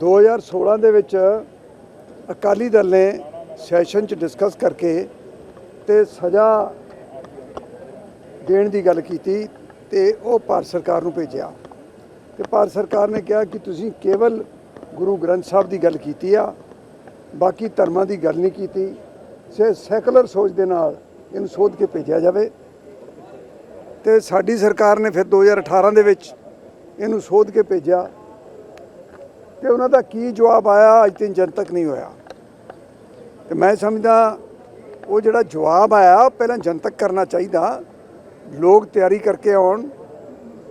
2016 ਦੇ ਵਿੱਚ ਅਕਾਲੀ ਦਲ ਨੇ ਸੈਸ਼ਨ 'ਚ ਡਿਸਕਸ ਕਰਕੇ ਤੇ ਸਜ਼ਾ ਦੇਣ ਦੀ ਗੱਲ ਕੀਤੀ ਤੇ ਉਹ ਭਾਰਤ ਸਰਕਾਰ ਨੂੰ ਭੇਜਿਆ। ਤੇ ਭਾਰਤ ਸਰਕਾਰ ਨੇ ਕਿਹਾ ਕਿ ਤੁਸੀਂ ਕੇਵਲ ਗੁਰੂ ਗ੍ਰੰਥ ਸਾਹਿਬ ਦੀ ਗੱਲ ਕੀਤੀ ਆ, ਬਾਕੀ ਧਰਮਾਂ ਦੀ ਗੱਲ ਨਹੀਂ ਕੀਤੀ ਸੇ ਸੈਕੂਲਰ ਸੋਚ ਦੇ ਨਾਲ ਇਹਨੂੰ ਸੋਧ ਕੇ ਭੇਜਿਆ ਜਾਵੇ। ਤੇ ਸਾਡੀ ਸਰਕਾਰ ਨੇ ਫਿਰ 2018 ਦੇ ਵਿੱਚ ਇਹਨੂੰ ਸੋਧ ਕੇ ਭੇਜਿਆ। ਤੇ ਉਹਨਾਂ ਦਾ ਕੀ ਜਵਾਬ ਆਇਆ ਅੱਜ ਤੱਕ ਜਨਤਕ ਨਹੀਂ ਹੋਇਆ। ਤੇ ਮੈਂ ਸਮਝਦਾ ਉਹ ਜਿਹੜਾ ਜਵਾਬ ਆਇਆ ਉਹ ਪਹਿਲਾਂ ਜਨਤਕ ਕਰਨਾ ਚਾਹੀਦਾ। ਲੋਕ ਤਿਆਰੀ ਕਰਕੇ ਆਉਣ।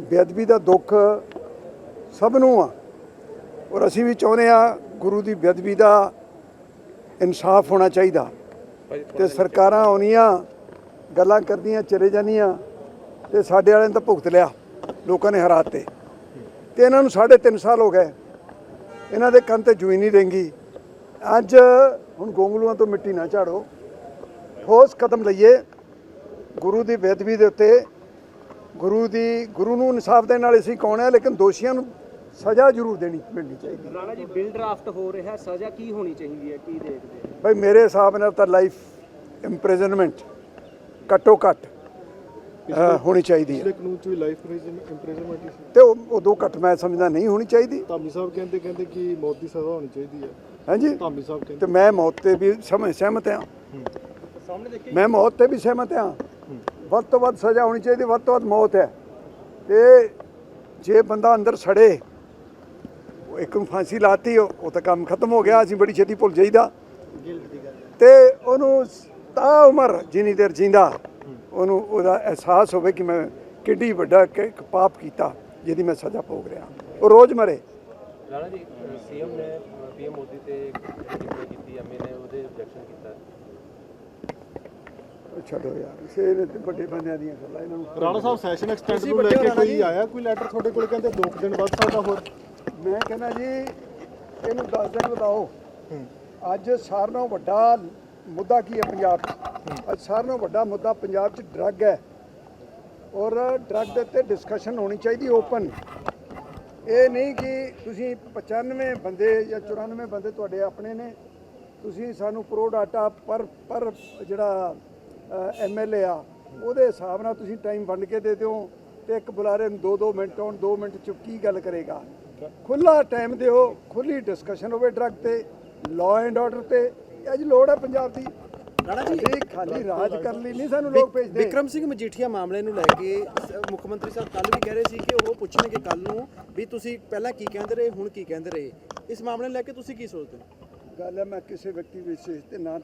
ਬੇਅਦਬੀ ਦਾ ਦੁੱਖ ਸਭ ਨੂੰ ਆ। ਔਰ ਅਸੀਂ ਵੀ ਚਾਹੁੰਦੇ ਆ ਗੁਰੂ ਦੀ ਬੇਅਦਬੀ ਦਾ ਇਨਸਾਫ ਹੋਣਾ ਚਾਹੀਦਾ। ਤੇ ਸਰਕਾਰਾਂ ਆਉਣੀਆਂ ਗੱਲਾਂ ਕਰਦੀਆਂ ਚਲੇ ਜਾਂਦੀਆਂ। ਤੇ ਸਾਡੇ ਵਾਲਿਆਂ ਨੇ ਤਾਂ ਭੁਗਤ ਲਿਆ ਲੋਕਾਂ ਨੇ ਹਰਾਤੇ। ਤੇ ਇਹਨਾਂ ਨੂੰ ਸਾਢੇ ਤਿੰਨ ਸਾਲ ਹੋ ਗਏ। ਇਹਨਾਂ ਦੇ ਕੰਨ ਤੇ ਜੂਈ ਨਹੀਂ ਰਹਿੰਗੀ ਅੱਜ ਹੁਣ ਗੋਂਗਲੂਆਂ ਤੋਂ ਮਿੱਟੀ ਨਾ ਝਾੜੋ। ਠੋਸ ਕਦਮ ਲਈਏ। ਗੁਰੂ ਦੀ ਬੇਅਦਬੀ ਦੇ ਉੱਤੇ ਗੁਰੂ ਦੀ ਗੁਰੂ ਨੂੰ ਇਨਸਾਫ ਦੇਣ ਵਾਲੇ ਅਸੀਂ ਕੌਣ ਹੈ ਲੇਕਿਨ ਦੋਸ਼ੀਆਂ ਨੂੰ ਸਜ਼ਾ ਜ਼ਰੂਰ ਦੇਣੀ ਮਿਲਣੀ ਚਾਹੀਦੀ। ਰਾਣਾ ਜੀ ਬਿਲ ਡਰਾਫਟ ਹੋ ਰਿਹਾ ਸਜ਼ਾ ਕੀ ਹੋਣੀ ਚਾਹੀਦੀ ਹੈ ਕੀ ਦੇਖਦੇ? ਭਾਈ ਮੇਰੇ ਹਿਸਾਬ ਨਾਲ ਤਾਂ ਲਾਈਫ ਇੰਪ੍ਰਿਜ਼ਨਮੈਂਟ ਘੱਟੋ ਘੱਟ ਹੋਣੀ ਚਾਹੀਦੀ ਹੈ। ਪਿਛਲੇ ਕਾਨੂੰਨ ਚ ਵੀ ਲਾਈਫ ਇੰਪ੍ਰਿਜ਼ਨਮੈਂਟ ਸੀ। ਤੇ ਉਹ ਉਦੋਂ ਘੱਟ ਮੈਂ ਸਮਝਦਾ ਨਹੀਂ ਹੋਣੀ ਚਾਹੀਦੀ। ਧਾਮੀ ਸਾਹਿਬ ਕਹਿੰਦੇ ਕਹਿੰਦੇ ਕਿ ਮੌਤ ਦੀ ਸਜ਼ਾ ਹੋਣੀ ਚਾਹੀਦੀ ਹੈ। ਹਾਂਜੀ। ਧਾਮੀ ਸਾਹਿਬ ਤੇ ਕਹਿੰਦੇ ਮੈਂ ਮੌਤ ਤੇ ਵੀ ਸਮਝ ਸਹਿਮਤ ਹਾਂ। ਮੈਂ ਮੌਤ ਤੇ ਵੀ ਸਹਿਮਤ ਹਾਂ। ਵੱਧ ਤੋਂ ਵੱਧ ਸਜ਼ਾ ਹੋਣੀ ਚਾਹੀਦੀ ਵੱਧ ਤੋਂ ਵੱਧ ਮੌਤ ਹੈ। ਤੇ ਜੇ ਬੰਦਾ ਅੰਦਰ ਸੜੇ ਉਹ ਇੱਕ ਨੂੰ ਫਾਂਸੀ ਲਾਤੀ ਉਹ ਉਹ ਤਾਂ ਕੰਮ ਖਤਮ ਹੋ ਗਿਆ ਅਸੀਂ ਬੜੀ ਛੇਤੀ ਭੁੱਲ ਜਾਈਦਾ। ਤੇ ਉਹਨੂੰ ਤਾਂ ਉਮਰ ਜਿੰਨੀ ਦੇਰ ਜਿੰਦਾ। ਉਹਨੂੰ ਉਹਦਾ ਅਹਿਸਾਸ ਹੋਵੇ ਕਿ ਮੈਂ ਕਿੱਡੀ ਵੱਡਾ ਇੱਕ ਪਾਪ ਕੀਤਾ ਜਿਹਦੀ ਮੈਂ ਸਜ਼ਾ ਭੋਗ ਰਿਹਾ। ਉਹ ਰੋਜ਼ ਮਰੇ। ਰਾਣਾ ਜੀ ਸੀਐਮ ਨੇ ਪੀਐਮ ਮੋਦੀ ਤੇ ਟਿੱਪਣੀ ਕੀਤੀ ਐਮਏ ਨੇ ਉਹਦੇ ਆਬਜੈਕਸ਼ਨ ਕੀਤਾ। ਛੱਡੋ ਯਾਰ ਸੇ ਤੇ ਵੱਡੇ ਬੰਦਿਆਂ ਦੀਆਂ ਗੱਲਾਂ ਇਹਨਾਂ ਨੂੰ। ਰਾਣਾ ਸਾਹਿਬ ਸੈਸ਼ਨ ਐਕਸਟੈਂਡ ਨੂੰ ਲੈ ਕੇ ਕੋਈ ਆਇਆ? ਕੋਈ ਲੈਟਰ ਤੁਹਾਡੇ ਕੋਲ ਕਹਿੰਦੇ 2 ਦਿਨ ਵੱਧ ਸਕਦਾ ਹੋਰ? ਮੈਂ ਕਹਿੰਦਾ ਜੀ ਇਹਨੂੰ 10 ਦਿਨ ਵਧਾਓ। ਅੱਜ ਸਾਰਿਆਂ ਨਾਲੋਂ ਵੱਡਾ ਮੁੱਦਾ ਕੀ ਹੈ ਪੰਜਾਬ 'ਚ? ਅੱਜ ਸਾਰਿਆਂ ਨਾਲੋਂ ਵੱਡਾ ਮੁੱਦਾ ਪੰਜਾਬ 'ਚ ਡਰੱਗ ਹੈ। ਔਰ ਡਰੱਗ ਦੇ ਉੱਤੇ ਡਿਸਕਸ਼ਨ ਹੋਣੀ ਚਾਹੀਦੀ ਓਪਨ ਇਹ ਨਹੀਂ ਕਿ ਤੁਸੀਂ 95 ਬੰਦੇ ਜਾਂ 94 ਬੰਦੇ ਤੁਹਾਡੇ ਆਪਣੇ ਨੇ। ਤੁਸੀਂ ਸਾਨੂੰ ਪ੍ਰੋ ਡਾਟਾ ਪਰ ਪਰ ਜਿਹੜਾ ਐਮਐਲਏ ਆ ਉਹਦੇ ਹਿਸਾਬ ਨਾਲ ਤੁਸੀਂ ਟਾਈਮ ਵੰਡ ਕੇ ਦੇ ਦਿਓ। ਤੇ ਇੱਕ ਬੁਲਾਰੇ ਨੂੰ 2-2 ਮਿੰਟ ਆਉਣ 2 ਮਿੰਟ ਚ ਕੀ ਗੱਲ ਕਰੇਗਾ। ਖੁੱਲਾ ਟਾਈਮ ਦਿਓ ਖੁੱਲੀ ਡਿਸਕਸ਼ਨ ਹੋਵੇ ਡਰੱਗ ਤੇ ਲਾਅ ਐਂਡ ਆਰਡਰ ਤੇ। ਅੱਜ ਲੋੜ ਹੈ ਪੰਜਾਬ ਦੀ। ਰਾਣਾ ਜੀ। ਅਸੀਂ ਖਾਲੀ ਰਾਜ ਕਰਨ ਲਈ ਨਹੀਂ ਸਾਨੂੰ ਲੋਕ ਭੇਜਦੇ। ਵਿਕਰਮ ਸਿੰਘ ਮਜੀਠੀਆ ਮਾਮਲੇ ਨੂੰ ਲੈ ਕੇ ਮੁੱਖ ਮੰਤਰੀ ਸਾਹਿਬ ਕੱਲ ਵੀ ਕਹਿ ਰਹੇ ਸੀ ਕਿ ਉਹ ਪੁੱਛਣਗੇ ਕੱਲ ਨੂੰ ਵੀ ਤੁਸੀਂ ਪਹਿਲਾਂ ਕੀ ਕਹਿੰਦੇ ਰਹੇ ਹੁਣ ਕੀ ਕਹਿੰਦੇ ਰਹੇ। ਇਸ ਮਾਮਲੇ ਨੂੰ ਲੈ ਕੇ ਤੁਸੀਂ ਕੀ ਸੋਚਦੇ ਹੋ? ਗੱਲ ਹੈ ਮੈਂ ਕਿਸੇ ਵਿਅਕਤੀ ਵਿਸ਼ੇਸ਼ ਤੇ ਨਾ